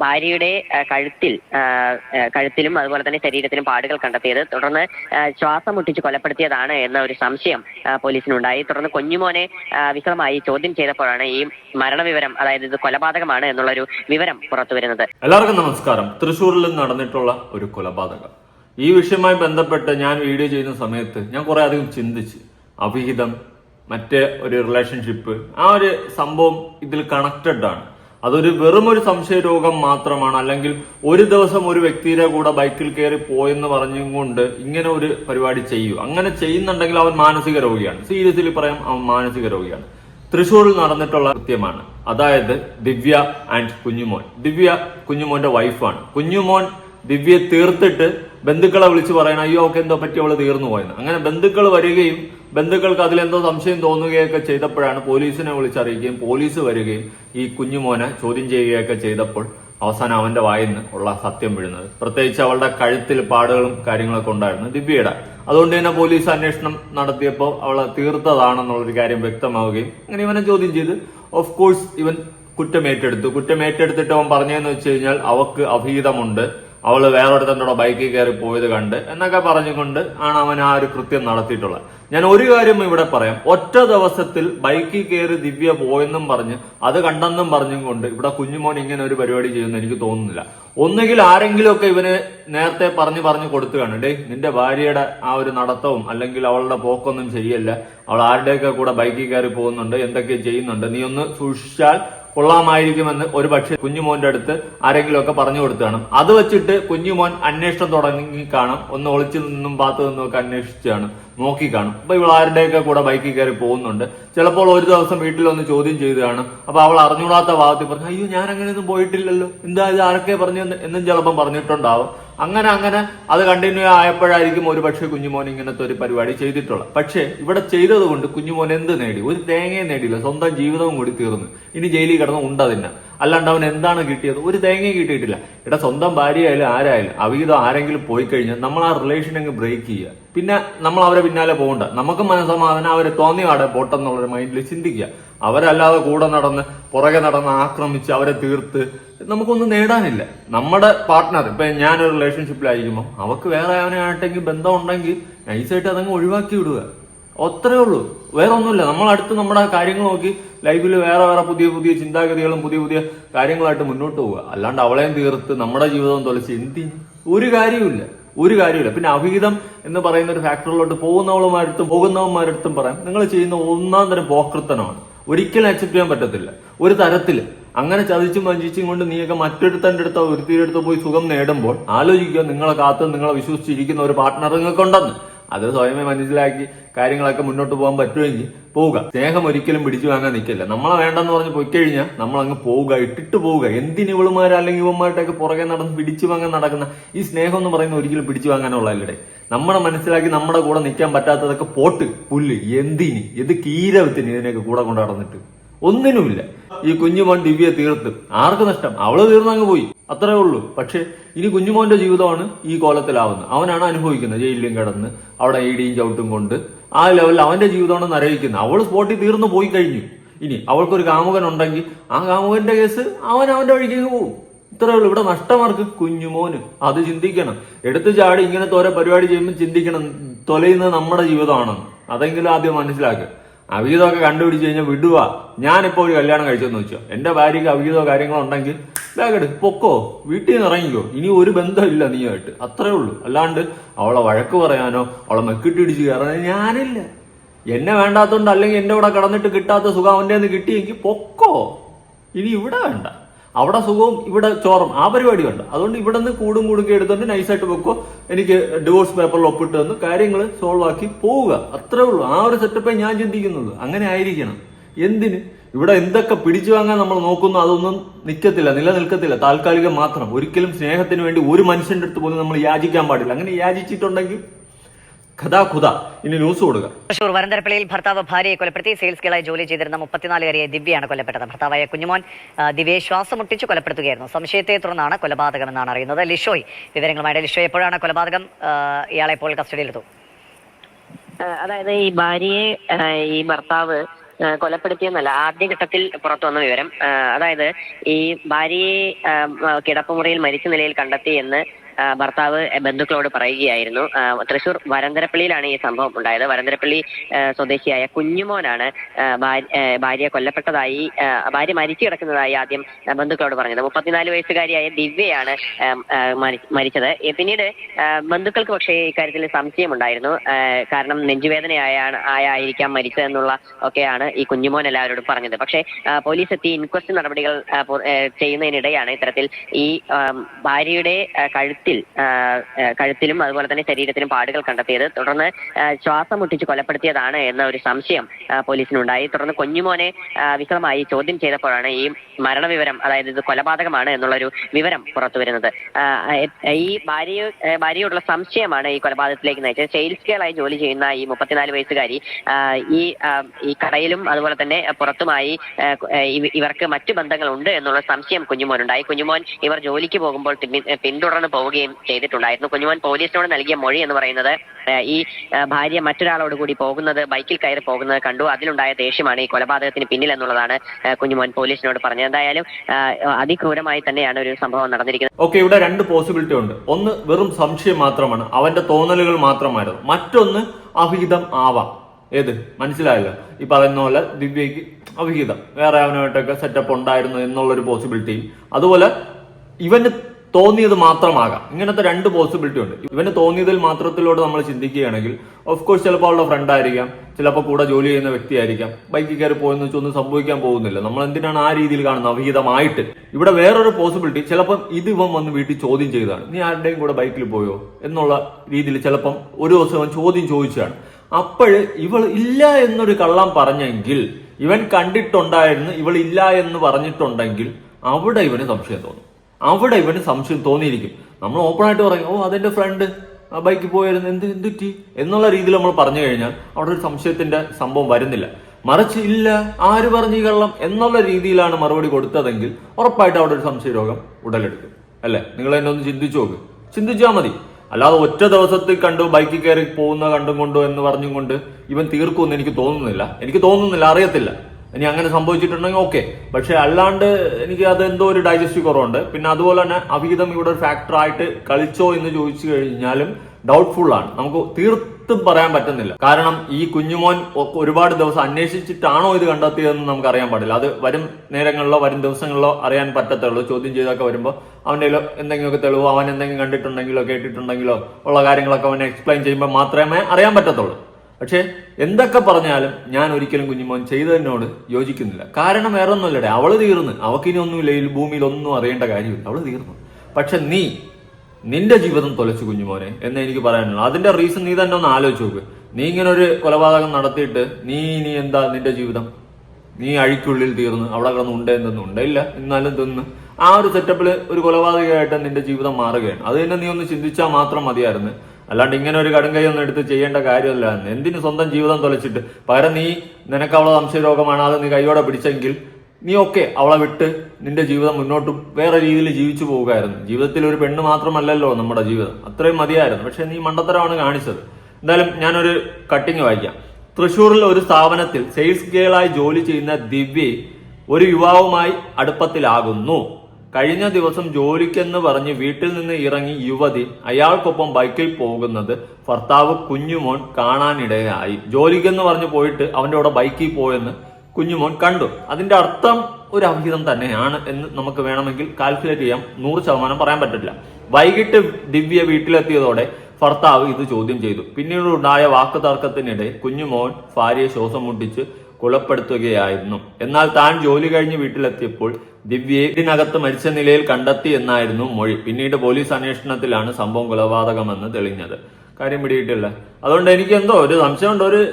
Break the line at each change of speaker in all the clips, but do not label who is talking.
ഭാര്യയുടെ കഴുത്തിൽ കഴുത്തിലും അതുപോലെ തന്നെ ശരീരത്തിലും പാടുകൾ കണ്ടെത്തിയത്. തുടർന്ന് ശ്വാസം മുട്ടിച്ച് കൊലപ്പെടുത്തിയതാണ് എന്ന ഒരു സംശയം പോലീസിനുണ്ടായി. തുടർന്ന് കുഞ്ഞുമോനെ വിശദമായി ചോദ്യം ചെയ്തപ്പോഴാണ് ഈ മരണവിവരം അതായത് ഇത് കൊലപാതകമാണ് എന്നുള്ളൊരു വിവരം പുറത്തുവരുന്നത്.
എല്ലാവർക്കും നമസ്കാരം. തൃശ്ശൂരിൽ നടന്നിട്ടുള്ള ഒരു കൊലപാതകം. ഈ വിഷയമായി ബന്ധപ്പെട്ട് ഞാൻ വീഡിയോ ചെയ്യുന്ന സമയത്ത് ഞാൻ കുറെ അധികം ചിന്തിച്ച് അവിഹിതം മറ്റേ ഒരു റിലേഷൻഷിപ്പ് ആ ഒരു സംഭവം ഇതിൽ കണക്റ്റഡ് ആണ്. അതൊരു വെറും ഒരു സംശയ രോഗം മാത്രമാണ്. അല്ലെങ്കിൽ ഒരു ദിവസം ഒരു വ്യക്തിയുടെ കൂടെ ബൈക്കിൽ കയറി പോയെന്ന് പറഞ്ഞുകൊണ്ട് ഇങ്ങനെ ഒരു പരിപാടി ചെയ്യൂ. അങ്ങനെ ചെയ്യുന്നുണ്ടെങ്കിൽ അവൻ മാനസിക രോഗിയാണ്. സീരിയസ്ലി പറയാം അവൻ മാനസിക രോഗിയാണ്. തൃശ്ശൂരിൽ നടന്നിട്ടുള്ള കൃത്യമാണ്. അതായത് ദിവ്യ ആൻഡ് കുഞ്ഞുമോൻ. ദിവ്യ കുഞ്ഞുമോന്റെ വൈഫാണ്. കുഞ്ഞുമോൻ ദിവ്യയെ തീർത്തിട്ട് ബന്ധുക്കളെ വിളിച്ച് പറയണം അയ്യോ ഒക്കെ എന്തോ പറ്റി? അവൾ തീർന്നു പോയെന്ന്. അങ്ങനെ ബന്ധുക്കൾ വരികയും ബന്ധുക്കൾക്ക് അതിലെന്തോ സംശയം തോന്നുകയൊക്കെ ചെയ്തപ്പോഴാണ് പോലീസിനെ വിളിച്ചറിയിക്കുകയും പോലീസ് വരികയും ഈ കുഞ്ഞുമോനെ ചോദ്യം ചെയ്യുകയൊക്കെ ചെയ്തപ്പോൾ അവസാനം അവന്റെ വായിൽ നിന്ന് ഉള്ള സത്യം വീഴുന്നത്. പ്രത്യേകിച്ച് അവളുടെ കഴുത്തിൽ പാടുകളും കാര്യങ്ങളൊക്കെ ഉണ്ടായിരുന്നു ദിവ്യയുടെ. അതുകൊണ്ട് തന്നെ പോലീസ് അന്വേഷണം നടത്തിയപ്പോൾ അവളെ തീർത്തതാണെന്നുള്ളൊരു കാര്യം വ്യക്തമാവുകയും അങ്ങനെ ഇവനെ ചോദ്യം ചെയ്ത് ഓഫ് കോഴ്സ് ഇവൻ കുറ്റം ഏറ്റെടുത്തു കുറ്റം ഏറ്റെടുത്തിട്ട് അവൻ പറഞ്ഞതെന്ന് വെച്ച് കഴിഞ്ഞാൽ അവക്ക് അഭീതമുണ്ട്. അവൾ വേറൊരുത്തന്റെ ബൈക്കിൽ കയറി പോയത് കണ്ട് എന്നൊക്കെ പറഞ്ഞുകൊണ്ട് ആണ് അവൻ ആ ഒരു കൃത്യം നടത്തിയിട്ടുള്ളത്. ഞാൻ ഒരു കാര്യം ഇവിടെ പറയാം. ഒറ്റ ദിവസത്തിൽ ബൈക്കിൽ കയറി ദിവ്യ പോയെന്നും പറഞ്ഞ് അത് കണ്ടെന്നും പറഞ്ഞും കൊണ്ട് ഇവിടെ കുഞ്ഞുമോൻ ഇങ്ങനെ ഒരു പരിപാടി ചെയ്യുമെന്ന് എനിക്ക് തോന്നുന്നില്ല. ഒന്നുകിൽ ആരെങ്കിലും ഒക്കെ ഇവന് നേരത്തെ പറഞ്ഞു പറഞ്ഞു കൊടുത്തു കാണും ഡേ നിന്റെ ഭാര്യയുടെ ആ ഒരു നടത്തവും അല്ലെങ്കിൽ അവളുടെ പോക്കൊന്നും ശരിയല്ല. അവൾ ആരുടെയൊക്കെ കൂടെ ബൈക്കിൽ കയറി പോകുന്നുണ്ട് എന്തൊക്കെ ചെയ്യുന്നുണ്ട് നീ ഒന്ന് സൂക്ഷിച്ചാൽ കൊള്ളാമായിരിക്കുമെന്ന് ഒരു പക്ഷേ കുഞ്ഞുമോന്റെ അടുത്ത് ആരെങ്കിലും ഒക്കെ പറഞ്ഞു കൊടുത്തു അത് വെച്ചിട്ട് കുഞ്ഞുമോൻ അന്വേഷണം തുടങ്ങി കാണും. ഒന്ന് ഒളിച്ചു നിന്നും പാത്തു നിന്നും ഒക്കെ അന്വേഷിച്ചാണ് നോക്കി കാണും. അപ്പൊ ഇവൾ ആരുടെയൊക്കെ കൂടെ ബൈക്കിൽ കയറി പോകുന്നുണ്ട്. ചിലപ്പോൾ ഒരു ദിവസം വീട്ടിൽ ഒന്ന് ചോദ്യം ചെയ്ത് കാണും. അപ്പൊ അവൾ അറിഞ്ഞൂടാത്ത ഭാഗത്തിൽ പറഞ്ഞു അയ്യോ ഞാൻ അങ്ങനെയൊന്നും പോയിട്ടില്ലല്ലോ. എന്താ ഇത് ആരൊക്കെ പറഞ്ഞു? എന്നും ചിലപ്പം പറഞ്ഞിട്ടുണ്ടാവും. അങ്ങനെ അങ്ങനെ. അത് കണ്ടിന്യൂ ആയപ്പോഴായിരിക്കും ഒരു പക്ഷേ കുഞ്ഞുമോൻ ഇങ്ങനത്തെ ഒരു പരിപാടി ചെയ്തിട്ടുള്ളത്. പക്ഷേ ഇവിടെ ചെയ്തത് കൊണ്ട് കുഞ്ഞുമോൻ എന്ത് നേടി? ഒരു തേങ്ങയും നേടിയില്ല. സ്വന്തം ജീവിതവും കൂടി തീർന്നു. ഇനി ജയിലിൽ കിടന്ന് ഉണ്ട അല്ലാണ്ട് അവൻ എന്താണ് കിട്ടിയത്? ഒരു തേങ്ങയും കിട്ടിയിട്ടില്ല. ഇവിടെ സ്വന്തം ഭാര്യയായാലും ആരായാലും അവിഹിതം ആരെങ്കിലും പോയി കഴിഞ്ഞാൽ നമ്മൾ ആ റിലേഷൻ അങ്ങ് ബ്രേക്ക് ചെയ്യുക. പിന്നെ നമ്മൾ അവരെ പിന്നാലെ പോകണ്ട. നമുക്ക് മനസ്സമാധാനം അവരെ തോന്നിയാടെ പോട്ടെന്നുള്ളൊരു മൈൻഡിൽ ചിന്തിക്കുക. അവരല്ലാതെ കൂടെ നടന്ന് പുറകെ നടന്ന് ആക്രമിച്ച് അവരെ തീർത്ത് നമുക്കൊന്നും നേടാനില്ല. നമ്മുടെ പാർട്ട്ണർ ഇപ്പൊ ഞാനൊരു റിലേഷൻഷിപ്പിലായിരിക്കുമ്പോൾ അവക്ക് വേറെ അവനായിട്ടെങ്കിൽ ബന്ധം ഉണ്ടെങ്കിൽ നൈസായിട്ട് അതങ്ങ് ഒഴിവാക്കി വിടുക. അത്രേ ഉള്ളൂ. വേറെ ഒന്നുമില്ല നമ്മൾ അടുത്ത് നമ്മുടെ കാര്യങ്ങൾ നോക്കി ലൈഫിൽ വേറെ വേറെ പുതിയ പുതിയ ചിന്താഗതികളും പുതിയ പുതിയ കാര്യങ്ങളായിട്ട് മുന്നോട്ട് പോവുക. അല്ലാണ്ട് അവളെയും തീർത്ത് നമ്മുടെ ജീവിതം തൊലച്ച് എന്തിന്? ഒരു കാര്യമില്ല ഒരു കാര്യമില്ല പിന്നെ അവിഹിതം എന്ന് പറയുന്ന ഒരു ഫാക്ടറിലോട്ട് പോകുന്നവളുമാരടുത്തും പോകുന്നവന്മാരടുത്തും പറയാം. നിങ്ങൾ ചെയ്യുന്ന ഒന്നാം തരം പോക്കൃത്തനമാണ് ഒരിക്കലും അക്സെപ്റ്റ് ചെയ്യാൻ പറ്റത്തില്ല. ഒരു തരത്തിൽ അങ്ങനെ ചതിച്ചും വഞ്ചിച്ചും കൊണ്ട് നീയൊക്കെ മറ്റൊരുത്തന്റെ അടുത്തോ ഒരുത്തിയുടെ അടുത്തോ പോയി സുഖം നേടുമ്പോൾ ആലോചിക്കുക നിങ്ങളെ കാത്ത് നിങ്ങളെ വിശ്വസിച്ചിരിക്കുന്ന ഒരു പാർട്ട്ണർ നിങ്ങൾക്കുണ്ടെന്ന്. അത് സ്വയമേ മനസ്സിലാക്കി കാര്യങ്ങളൊക്കെ മുന്നോട്ട് പോകാൻ പറ്റുമെങ്കിൽ പോവുക. സ്നേഹം ഒരിക്കലും പിടിച്ചു വാങ്ങാൻ നിൽക്കില്ല. നമ്മളെ വേണ്ടെന്ന് പറഞ്ഞ് പോയി കഴിഞ്ഞാൽ നമ്മൾ അങ്ങ് പോവുക ഇട്ടിട്ട് പോവുക. എന്തിന് ഇവളുമാർ അല്ലെങ്കിൽ ഇവന്മാരുടെയൊക്കെ പുറകെ നടന്ന് പിടിച്ചു വാങ്ങാൻ നടക്കുന്ന ഈ സ്നേഹം എന്ന് പറയുന്നത് ഒരിക്കലും പിടിച്ചു വാങ്ങാനുള്ളതല്ലേ നമ്മളെ മനസ്സിലാക്കി നമ്മുടെ കൂടെ നിൽക്കാൻ പറ്റാത്തതൊക്കെ പോട്ട് പുല്ല് എന്തിന്? ഇത് കീരവത്തിന് ഇതിനൊക്കെ കൂടെ കൊണ്ട് നടന്നിട്ട് ഒന്നിനുമില്ല. ഈ കുഞ്ഞുമോൻ ദിവ്യ തീർത്ത്. ആർക്ക് നഷ്ടം? അവൾ തീർന്നങ്ങ് പോയി. അത്രേ ഉള്ളൂ. പക്ഷെ ഇനി കുഞ്ഞുമോന്റെ ജീവിതമാണ് ഈ കോലത്തിലാവുന്നത്. അവനാണ് അനുഭവിക്കുന്നത് ജയിലിലും കിടന്ന് അവിടെ ഇടിയും ചവിട്ടും കൊണ്ട്. ആ ലെവലിൽ അവന്റെ ജീവിതമാണ് നരയിക്കുന്നത് അവൾ സ്പോട്ടിൽ തീർന്നു പോയി കഴിഞ്ഞു. ഇനി അവൾക്കൊരു കാമുകൻ ഉണ്ടെങ്കിൽ ആ കാമുകന്റെ കേസ് അവൻ അവന്റെ വഴിക്ക് അങ്ങ് പോകും. ഇത്രേ ഉള്ളൂ. ഇവിടെ നഷ്ടമാർക്ക് കുഞ്ഞുമോന്. അത് ചിന്തിക്കണം. എടുത്തു ചാടി ഇങ്ങനത്തെ ഓരോ പരിപാടി ചെയ്യുമ്പോൾ ചിന്തിക്കണം. തൊലയുന്നത് നമ്മുടെ ജീവിതമാണെന്ന്. അതെങ്കിലും ആദ്യം മനസ്സിലാക്കുക അവിഹിതമൊക്കെ കണ്ടുപിടിച്ച് കഴിഞ്ഞാൽ വിടുക ഞാനിപ്പോൾ ഒരു കല്യാണം കഴിച്ചെന്ന് വെച്ചോ. എന്റെ ഭാര്യയ്ക്ക് അവിഹിതമോ കാര്യങ്ങളോ ഉണ്ടെങ്കിൽ ബാഗെടു പൊക്കോ വീട്ടിൽ നിന്ന് ഇറങ്ങിക്കോ. ഇനി ഒരു ബന്ധമില്ല നീയായിട്ട് അത്രേ ഉള്ളൂ. അല്ലാണ്ട് അവളെ വഴക്ക് പറയാനോ അവളെ മെക്കിട്ടിടിച്ച് കയറാനോ ഞാനില്ല. എന്നെ വേണ്ടാത്തോണ്ട് അല്ലെങ്കിൽ എന്റെ കൂടെ കടന്നിട്ട് കിട്ടാത്ത സുഖം അവന്റെ നിന്ന് കിട്ടിയെങ്കിൽ പൊക്കോ. ഇനി ഇവിടെ വേണ്ട. അവിടെ സുഖവും ഇവിടെ ചോറും. ആ പരിപാടി ഉണ്ട് അതുകൊണ്ട് ഇവിടെ നിന്ന് കൂടും കൂടുക്കി കേടുത്തോണ്ട് നൈസായിട്ട് വെക്കോ. എനിക്ക് ഡിവോഴ്സ് പേപ്പറിൽ ഒപ്പിട്ട് തന്ന്. കാര്യങ്ങൾ സോൾവ് ആക്കി പോവുക. അത്രേ ഉള്ളൂ. ആ ഒരു സെറ്റപ്പേ ഞാൻ ചിന്തിക്കുന്നത്. അങ്ങനെ ആയിരിക്കണം. എന്തിന്? ഇവിടെ എന്തൊക്കെ പിടിച്ചു വാങ്ങാൻ നമ്മൾ നോക്കുന്നു അതൊന്നും നിൽക്കത്തില്ല നിലനിൽക്കത്തില്ല. താൽക്കാലികം മാത്രം. ഒരിക്കലും സ്നേഹത്തിന് വേണ്ടി ഒരു മനുഷ്യന്റെ അടുത്ത് പോലും നമ്മൾ യാചിക്കാൻ പാടില്ല. അങ്ങനെ യാചിച്ചിട്ടുണ്ടെങ്കിൽ ഖദാ ഖുദ ഇനി ന്യൂസ് കൊടുക്കുക
തൃശൂർ വരന്തരപ്പള്ളിയിൽ ഭർത്താവ് ഭാര്യയെ കൊലപ്പെടുത്തി സെയിൽസ് ഗേളായി ജോലി ചെയ്തിരുന്ന മുപ്പത്തിനാലുകാരിയെ ദിവ്യയാണ് കൊല്ലപ്പെട്ടത്. ഭർത്താവായ കുഞ്ഞുമോൻ ദിവ്യയെ ശ്വാസം മുട്ടിച്ച് കൊലപ്പെടുത്തുകയായിരുന്നു. സംശയത്തെ തുടർന്നാണ് കൊലപാതകമെന്നാണ് അറിയുന്നത്. ലിഷോയ് വിവരങ്ങളുമായി ലിഷോ എപ്പോഴാണ് കൊലപാതകം? ഇയാളെ ഇപ്പോൾ കസ്റ്റഡിയിലെടുത്തു.
ആ, അതായത് ഈ ഭാര്യയെ ഈ ഭർത്താവ് കൊലപ്പെടുത്തിയെന്നല്ല ആദ്യഘട്ടത്തിൽ പുറത്തു വന്ന വിവരം. അതായത് ഈ ഭാര്യയെ കിടപ്പുമുറിയിൽ മരിച്ച നിലയിൽ കണ്ടെത്തി എന്ന് ഭർത്താവ് ബന്ധുക്കളോട് പറയുകയായിരുന്നു. തൃശൂർ വരന്തരപ്പള്ളിയിലാണ് ഈ സംഭവം ഉണ്ടായത്. വരന്തരപ്പള്ളി സ്വദേശിയായ കുഞ്ഞുമോനാണ് ഭാര്യ കൊല്ലപ്പെട്ടതായി ഭാര്യ മരിച്ചു കിടക്കുന്നതായി ആദ്യം ബന്ധുക്കളോട് പറഞ്ഞത്. മുപ്പത്തിനാല് വയസ്സുകാരിയായ ദിവ്യയാണ് മരിച്ചത്. പിന്നീട് ബന്ധുക്കൾക്ക് പക്ഷേ ഇക്കാര്യത്തിൽ സംശയമുണ്ടായിരുന്നു. കാരണം നെഞ്ചുവേദനയായാണ് ആയിരിക്കാം മരിച്ചതെന്നുള്ള ഒക്കെയാണ് ഈ കുഞ്ഞുമോൻ എല്ലാവരോടും പറഞ്ഞത്. പക്ഷേ പോലീസ് എത്തി ഇൻക്വസ്റ്റ് നടപടികൾ ചെയ്യുന്നതിനിടെയാണ് ഇത്തരത്തിൽ ഈ ഭാര്യയുടെ ആ, കഴുത്തിൽ കഴുത്തിലും അതുപോലെ തന്നെ ശരീരത്തിലും പാടുകൾ കണ്ടെത്തിയത് തുടർന്ന് ശ്വാസം മുട്ടിച്ച് കൊലപ്പെടുത്തിയതാണ് എന്ന ഒരു സംശയം പോലീസിനുണ്ടായി. തുടർന്ന് കുഞ്ഞുമോനെ വിശദമായി ചോദ്യം ചെയ്തപ്പോഴാണ് ഈ മരണവിവരം അതായത് ഇത് കൊലപാതകമാണ് എന്നുള്ളൊരു വിവരം പുറത്തു വരുന്നത്. ഈ ഭാര്യ ഭാര്യയോടുള്ള സംശയമാണ് ഈ കൊലപാതകത്തിലേക്ക് നയിച്ചത്. സെയിൽസ് ഗേളായി ജോലി ചെയ്യുന്ന ഈ മുപ്പത്തിനാല് വയസ്സുകാരി ഈ ഈ കടയിലും അതുപോലെ തന്നെ പുറത്തുമായി ഇവർക്ക് മറ്റു ബന്ധങ്ങൾ ഉണ്ട് എന്നുള്ള സംശയം കുഞ്ഞുമോനുണ്ടായി. കുഞ്ഞുമോൻ ഇവർ ജോലിക്ക് പോകുമ്പോൾ പിന്തുടർന്ന് പോവുകയും ചെയ്തിട്ടുണ്ടായിരുന്നു. കുഞ്ഞുമോൻ പോലീസിനോട് നൽകിയ മൊഴി എന്ന് പറയുന്നത് ഈ ഭാര്യ മറ്റൊരാളോട് കൂടി പോകുന്നത് ബൈക്കിൽ കയറി പോകുന്നത് കണ്ടു. അതിലുണ്ടായ ദേഷ്യമാണ് ഈ കൊലപാതകത്തിന് പിന്നിൽ എന്നുള്ളതാണ് കുഞ്ഞുമോൻ പോലീസിനോട് പറഞ്ഞത്. എന്തായാലും അതിക്രൂരമായി തന്നെയാണ് ഒരു സംഭവം നടന്നിരിക്കുന്നത്.
ഓക്കെ ഇവിടെ രണ്ട് പോസിബിലിറ്റി ഉണ്ട്. ഒന്ന് വെറും സംശയം മാത്രമാണ് അവന്റെ തോന്നലുകൾ മാത്രമായിരുന്നു. മറ്റൊന്ന് അവിഹിതം ആവാം. ഏത്? മനസ്സിലായല്ലോ. ഈ പറയുന്ന പോലെ ദിവ്യക്ക് അവിഹിതം. വേറെ അവനുമായിട്ടൊക്കെ സെറ്റപ്പ് ഉണ്ടായിരുന്നു എന്നുള്ളൊരു പോസിബിലിറ്റി അതുപോലെ ഇവന് തോന്നിയത് മാത്രമാകാം. ഇങ്ങനത്തെ രണ്ട് പോസിബിലിറ്റി ഉണ്ട്. ഇവന് തോന്നിയതിൽ മാത്രത്തിലൂടെ നമ്മൾ ചിന്തിക്കുകയാണെങ്കിൽ ഓഫ് കോഴ്സ് ചിലപ്പോൾ അവളുടെ ഫ്രണ്ട് ആയിരിക്കാം ചിലപ്പോൾ കൂടെ ജോലി ചെയ്യുന്ന വ്യക്തിയായിരിക്കാം ബൈക്കിൽ കയറി പോയെന്ന് വെച്ചാൽ ഒന്നും സംഭവിക്കാൻ പോകുന്നില്ല. നമ്മൾ എന്തിനാണ് ആ രീതിയിൽ കാണുന്നത്? അവിഹിതമായിട്ട്. ഇവിടെ വേറൊരു പോസിബിലിറ്റി ചിലപ്പം ഇത് ഇവൻ വന്ന് വീട്ടിൽ ചോദ്യം ചെയ്തതാണ്. നീ ആരുടെയും കൂടെ ബൈക്കിൽ പോയോ? എന്നുള്ള രീതിയിൽ ചിലപ്പം ഒരു ദിവസം ചോദ്യം ചോദിച്ചതാണ്. അപ്പോൾ ഇവൾ ഇല്ല എന്നൊരു കള്ളം പറഞ്ഞെങ്കിൽ ഇവൻ കണ്ടിട്ടുണ്ടായിരുന്നു ഇവൾ ഇല്ല എന്ന് പറഞ്ഞിട്ടുണ്ടെങ്കിൽ അവിടെ ഇവന് സംശയം തോന്നും. അവിടെ ഇവന് സംശയം തോന്നിയിരിക്കും. നമ്മൾ ഓപ്പൺ ആയിട്ട് പറയും ഓ അതെന്റെ ഫ്രണ്ട് ആ ബൈക്കിൽ പോയായിരുന്നു എന്ത് എന്തുറ്റി എന്നുള്ള രീതിയിൽ നമ്മൾ പറഞ്ഞു കഴിഞ്ഞാൽ അവിടെ ഒരു സംശയത്തിന്റെ സംഭവം വരുന്നില്ല. മറിച്ച് ഇല്ല ആര് പറഞ്ഞു കള്ളം? എന്നുള്ള രീതിയിലാണ് മറുപടി കൊടുത്തതെങ്കിൽ ഉറപ്പായിട്ട് അവിടെ ഒരു സംശയ രോഗം ഉടലെടുക്കും. അല്ലെ? നിങ്ങൾ എന്നെ ഒന്ന് ചിന്തിച്ചു നോക്ക്. ചിന്തിച്ചാൽ മതി. അല്ലാതെ ഒറ്റ ദിവസത്തിൽ കണ്ടു ബൈക്കിൽ കയറി പോകുന്ന കണ്ടും കൊണ്ടോ എന്ന് പറഞ്ഞും കൊണ്ട് ഇവൻ തീർക്കുമെന്ന് എനിക്ക് തോന്നുന്നില്ല. എനിക്ക് തോന്നുന്നില്ല അറിയത്തില്ല. ഇനി അങ്ങനെ സംഭവിച്ചിട്ടുണ്ടെങ്കിൽ ഓക്കെ പക്ഷെ അല്ലാണ്ട് എനിക്ക് അത് എന്തോ ഒരു ഡൈജസ്റ്റീവ് കുറവുണ്ട്. പിന്നെ അതുപോലെ തന്നെ അവിഹിതം ഇവിടെ ഒരു ഫാക്ടർ ആയിട്ട് കളിച്ചോ എന്ന് ചോദിച്ചു കഴിഞ്ഞാലും ഡൗട്ട്ഫുൾ ആണ്. നമുക്ക് തീർത്തും പറയാൻ പറ്റുന്നില്ല. കാരണം ഈ കുഞ്ഞുമോൻ ഒരുപാട് ദിവസം അന്വേഷിച്ചിട്ടാണോ ഇത് കണ്ടെത്തിയതെന്ന് നമുക്ക് അറിയാൻ പാടില്ല. അത് വരും നേരങ്ങളിലോ വരും ദിവസങ്ങളിലോ അറിയാൻ പറ്റത്തുള്ളൂ. ചോദ്യം ചെയ്തൊക്കെ വരുമ്പോൾ അവന്റെ എന്തെങ്കിലുമൊക്കെ തെളിവോ അവൻ എന്തെങ്കിലും കണ്ടിട്ടുണ്ടെങ്കിലോ കേട്ടിട്ടുണ്ടെങ്കിലോ ഉള്ള കാര്യങ്ങളൊക്കെ അവനെ എക്സ്പ്ലെയിൻ ചെയ്യുമ്പോൾ മാത്രമേ അറിയാൻ പറ്റത്തുള്ളൂ. പക്ഷേ എന്തൊക്കെ പറഞ്ഞാലും ഞാൻ ഒരിക്കലും കുഞ്ഞുമോൻ ചെയ്തതിനോട് യോജിക്കുന്നില്ല. കാരണം വേറെ ഒന്നുമില്ലടേ അവൾ തീർന്ന്. അവക്കിനി ഒന്നുമില്ല ഈ ഭൂമിയിൽ ഒന്നും അറിയേണ്ട കാര്യമില്ല. അവൾ തീർന്നു. പക്ഷെ നീ നിന്റെ ജീവിതം തൊലച്ചു കുഞ്ഞുമോനെ എന്ന് എനിക്ക് പറയാനുള്ളൂ. അതിന്റെ റീസൺ നീ തന്നെ ഒന്ന് ആലോചിച്ച് നോക്ക്. നീ ഇങ്ങനെ ഒരു കൊലപാതകം നടത്തിയിട്ട് നീ ഇനി എന്താ നിന്റെ ജീവിതം? നീ അഴിക്കുള്ളിൽ തീർന്നു അവിടെ കിടന്ന് ഉണ്ടെന്നൊന്നും ഉണ്ടയില്ല എന്നാലും തിന്ന്. ആ ഒരു സെറ്റപ്പിൽ ഒരു കൊലപാതകമായിട്ട് നിന്റെ ജീവിതം മാറുകയാണ്. അത് തന്നെ നീ ഒന്ന് ചിന്തിച്ചാൽ മാത്രം മതിയായിരുന്നു. അല്ലാണ്ട് ഇങ്ങനെ ഒരു കടും ഒന്നും എടുത്ത് ചെയ്യേണ്ട കാര്യമല്ല. എന്തിനു സ്വന്തം ജീവിതം തൊലച്ചിട്ട്? പകരം നീ നിനക്ക് അവളെ സംശയരോഗമാണ് അത് നീ കൈയോടെ പിടിച്ചെങ്കിൽ നീ ഒക്കെ അവളെ വിട്ട് നിന്റെ ജീവിതം മുന്നോട്ട് വേറെ രീതിയിൽ ജീവിച്ചു പോവുകയായിരുന്നു ജീവിതത്തിൽ ഒരു പെണ്ണ് മാത്രമല്ലല്ലോ നമ്മുടെ ജീവിതം. അത്രയും മതിയായിരുന്നു. പക്ഷെ നീ മണ്ടത്തരമാണ് കാണിച്ചത്. എന്തായാലും ഞാനൊരു കട്ടിങ് വായിക്കാം. തൃശ്ശൂരിൽ ഒരു സ്ഥാപനത്തിൽ സെയിൽസ് ഗേളായി ജോലി ചെയ്യുന്ന ദിവ്യ ഒരു യുവാവുമായി അടുപ്പത്തിലാകുന്നു. കഴിഞ്ഞ ദിവസം ജോലിക്കെന്ന് പറഞ്ഞ് വീട്ടിൽ നിന്ന് ഇറങ്ങി യുവതി അയാൾക്കൊപ്പം ബൈക്കിൽ പോകുന്നത് ഭർത്താവ് കുഞ്ഞുമോൻ കാണാനിടയായി. ജോലിക്കെന്ന് പറഞ്ഞ് പോയിട്ട് അവന്റെ കൂടെ ബൈക്കിൽ പോയെന്ന് കുഞ്ഞുമോൻ കണ്ടു. അതിന്റെ അർത്ഥം ഒരു അഭിഹിതം തന്നെയാണ് എന്ന് നമുക്ക് വേണമെങ്കിൽ കാൽക്കുലേറ്റ് ചെയ്യാം. നൂറ് ശതമാനം പറയാൻ പറ്റില്ല. വൈകിട്ട് ദിവ്യ വീട്ടിലെത്തിയതോടെ ഭർത്താവ് ഇത് ചോദ്യം ചെയ്തു. പിന്നീടുണ്ടായ വാക്കുതർക്കത്തിനിടെ തർക്കത്തിനിടെ കുഞ്ഞുമോൻ ഭാര്യയെ ശ്വാസം മുട്ടിച്ച് കൊലപ്പെടുത്തുകയായിരുന്നു എന്നാൽ താൻ ജോലി കഴിഞ്ഞ് വീട്ടിലെത്തിയപ്പോൾ ദിവ്യയെ ഇതിനകത്ത് മരിച്ച നിലയിൽ കണ്ടെത്തി എന്നായിരുന്നു മൊഴി. പിന്നീട് പോലീസ് അന്വേഷണത്തിലാണ് സംഭവം കൊലപാതകമെന്ന് തെളിഞ്ഞത്. കാര്യം പിടിയിട്ടില്ല. അതുകൊണ്ട് എനിക്ക് എന്തോ ഒരു സംശയമുണ്ട്. ഒരു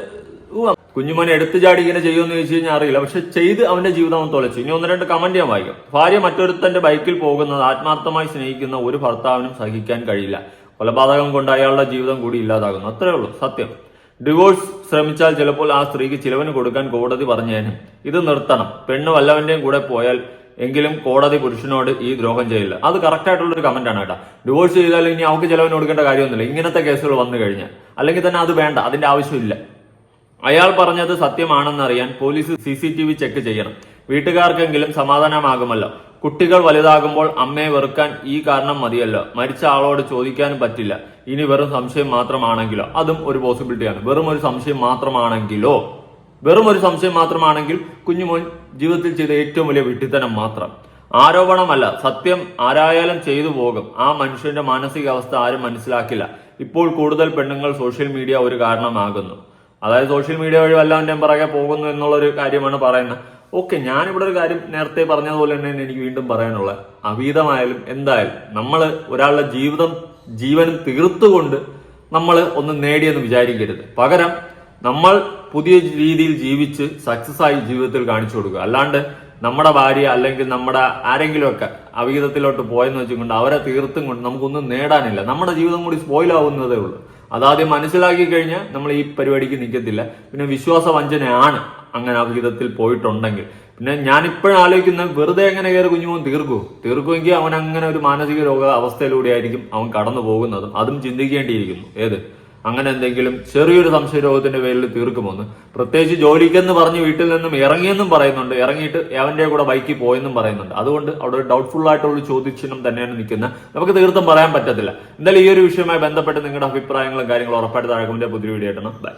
കുഞ്ഞുമോനെ എടുത്തു ചാടി ഇങ്ങനെ ചെയ്യുമെന്ന് ചോദിച്ചു കഴിഞ്ഞാൽ അറിയില്ല. പക്ഷെ ചെയ്ത് അവന്റെ ജീവിതം തുലച്ചു ഇനി ഒന്ന് രണ്ട് കമന്റ് ഞാൻ വായിക്കും. ഭാര്യ മറ്റൊരുത്തന്റെ ബൈക്കിൽ പോകുന്നത് ആത്മാർത്ഥമായി സ്നേഹിക്കുന്ന ഒരു ഭർത്താവിനും സഹിക്കാൻ കഴിയില്ല. കൊലപാതകം കൊണ്ട് അയാളുടെ ജീവിതം കൂടി ഇല്ലാതാകുന്നു. അത്രേ ഉള്ളൂ. സത്യം. ഡിവോഴ്സ് ശ്രമിച്ചാൽ ചിലപ്പോൾ ആ സ്ത്രീക്ക് ചിലവിന് കൊടുക്കാൻ കോടതി പറഞ്ഞേനെ. ഇത് നിർത്തണം. പെണ്ണ് വല്ലവന്റെയും കൂടെ പോയാൽ എങ്കിലും കോടതി പുരുഷനോട് ഈ ദ്രോഹം ചെയ്യില്ല. അത് കറക്റ്റ് ആയിട്ടുള്ള ഒരു കമന്റ് ആണ് കേട്ടോ. ഡിവോഴ്സ് ചെയ്താൽ ഇനി അവർക്ക് ചിലവിന് കൊടുക്കേണ്ട കാര്യമൊന്നുമില്ല. ഇങ്ങനത്തെ കേസുകൾ വന്നു കഴിഞ്ഞാൽ. അല്ലെങ്കിൽ തന്നെ അത് വേണ്ട. അതിന്റെ ആവശ്യമില്ല. അയാൾ പറഞ്ഞത് സത്യമാണെന്നറിയാൻ police C C T V check ചെയ്യണം. വീട്ടുകാർക്കെങ്കിലും സമാധാനമാകുമല്ലോ. കുട്ടികൾ വലുതാകുമ്പോൾ അമ്മയെ വെറുക്കാൻ ഈ കാരണം മതിയല്ലോ. മരിച്ച ആളോട് ചോദിക്കാനും പറ്റില്ല. ഇനി വെറും സംശയം മാത്രമാണെങ്കിലോ? അതും ഒരു പോസിബിലിറ്റിയാണ് വെറും ഒരു സംശയം മാത്രമാണെങ്കിലോ? വെറും ഒരു സംശയം മാത്രമാണെങ്കിൽ കുഞ്ഞുമോൻ ജീവിതത്തിൽ ചെയ്ത ഏറ്റവും വലിയ വിട്ടിത്തനം മാത്രം. ആരോപണമല്ല. സത്യം ആരായാലും ചെയ്തു പോകും. ആ മനുഷ്യന്റെ മാനസികാവസ്ഥ ആരും മനസ്സിലാക്കില്ല. ഇപ്പോൾ കൂടുതൽ പെണ്ണുങ്ങൾ സോഷ്യൽ മീഡിയ ഒരു കാരണമാകുന്നു. അതായത് സോഷ്യൽ മീഡിയ വഴി വല്ലവന്റെ പിറകെ പോകുന്നു എന്നുള്ളൊരു കാര്യമാണ് പറയുന്നത്. ഓക്കെ ഞാനിവിടെ ഒരു കാര്യം നേരത്തെ പറഞ്ഞതുപോലെ തന്നെ എനിക്ക് വീണ്ടും പറയാനുള്ളത്. അവീതമായാലും എന്തായാലും നമ്മൾ ഒരാളുടെ ജീവിതം ജീവനും തീർത്തുകൊണ്ട് നമ്മൾ ഒന്ന് നേടിയെന്ന് വിചാരിക്കരുത്. പകരം നമ്മൾ പുതിയ രീതിയിൽ ജീവിച്ച് സക്സസ് ആയി ജീവിതത്തിൽ കാണിച്ചു കൊടുക്കുക. അല്ലാണ്ട് നമ്മുടെ ഭാര്യ അല്ലെങ്കിൽ നമ്മുടെ ആരെങ്കിലുമൊക്കെ അവീതത്തിലോട്ട് പോയെന്ന് വെച്ചുകൊണ്ട് അവരെ തീർത്തും കൊണ്ട് നമുക്കൊന്നും നേടാനില്ല. നമ്മുടെ ജീവിതം കൂടി സ്പോയിൽ ആവുന്നതേ ഉള്ളൂ. അതാദ്യം മനസ്സിലാക്കി കഴിഞ്ഞാൽ നമ്മൾ ഈ പരിപാടിക്ക് നിൽക്കത്തില്ല. പിന്നെ വിശ്വാസ വഞ്ചനയാണ് അങ്ങനെ ആ വിധത്തിൽ പോയിട്ടുണ്ടെങ്കിൽ. പിന്നെ ഞാനിപ്പോഴും ആലോചിക്കുന്ന വെറുതെ എങ്ങനെ കയറി കുഞ്ഞുമോൻ തീർക്കൂ? തീർക്കുമെങ്കിൽ അവൻ അങ്ങനെ ഒരു മാനസിക രോഗ അവസ്ഥയിലൂടെ ആയിരിക്കും അവൻ കടന്നു പോകുന്നതും അതും ചിന്തിക്കേണ്ടിയിരിക്കുന്നു. ഏത്? അങ്ങനെ എന്തെങ്കിലും ചെറിയൊരു സംശയ രോഗത്തിന്റെ പേരിൽ തീർക്കുമെന്ന്. പ്രത്യേകിച്ച് ജോലിക്കെന്ന് പറഞ്ഞ് വീട്ടിൽ നിന്നും ഇറങ്ങിയെന്നും പറയുന്നുണ്ട്. ഇറങ്ങിയിട്ട് അവന്റെ കൂടെ ബൈക്കിൽ പോയെന്നും പറയുന്നുണ്ട്. അതുകൊണ്ട് അവിടെ ഒരു ഡൗട്ട്ഫുൾ ആയിട്ടുള്ള ചോദ്യചിഹ്നം തന്നെയാണ് നിൽക്കുന്നത്. നമുക്ക് തീർത്തും പറയാൻ പറ്റത്തില്ല. എന്തായാലും ഈ ഒരു വിഷയവുമായി ബന്ധപ്പെട്ട് നിങ്ങളുടെ അഭിപ്രായങ്ങളും കാര്യങ്ങളും ഉറപ്പായിട്ട് താഴെ പുതിയ വീഡിയോ ആയിട്ടാണ് ബൈ